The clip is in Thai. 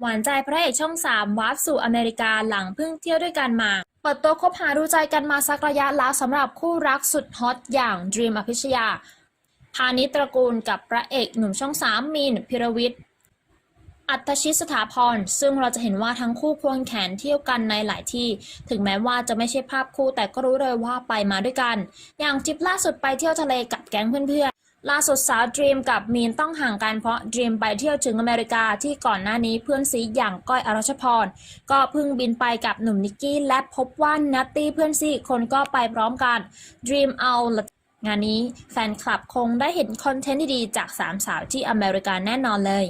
หวานใจพระเอกช่อง 3วาร์ปสู่อเมริกาหลังเพิ่งเที่ยวด้วยกันมา เปิดตัวคบหาดูใจกันมาสักระยะแล้วสำหรับคู่รักสุดฮอตอย่างดรีมอภิชยา พาณิตระกูลกับพระเอกหนุ่มช่อง 3 มีนพิรวิทย์อัตชิตสถาพร ซึ่งเราจะเห็นว่าทั้งคู่ควงแขนเที่ยวกันในหลายที่ ถึงแม้ว่าจะไม่ใช่ภาพคู่แต่ก็รู้เลยว่าไปมาด้วยกัน อย่างทริปล่าสุดไปเที่ยวทะเลกับแก๊งเพื่อนๆ ล่าสุดสาวดรีมกับมีนต้องห่างกันเพราะดรีมไปเที่ยวถึงอเมริกาที่ก่อนหน้านี้เพื่อนซีอย่างก้อยอรัชพร ก็เพิ่งบินไปกับหนุ่มนิกกี้และพบว่านัตตี้เพื่อนซีอีกคนก็ไปพร้อมกันดรีมเอาละงานนี้แฟนคลับคงได้เห็นคอนเทนต์ดีๆจากสามสาวที่อเมริกาแน่นอนเลย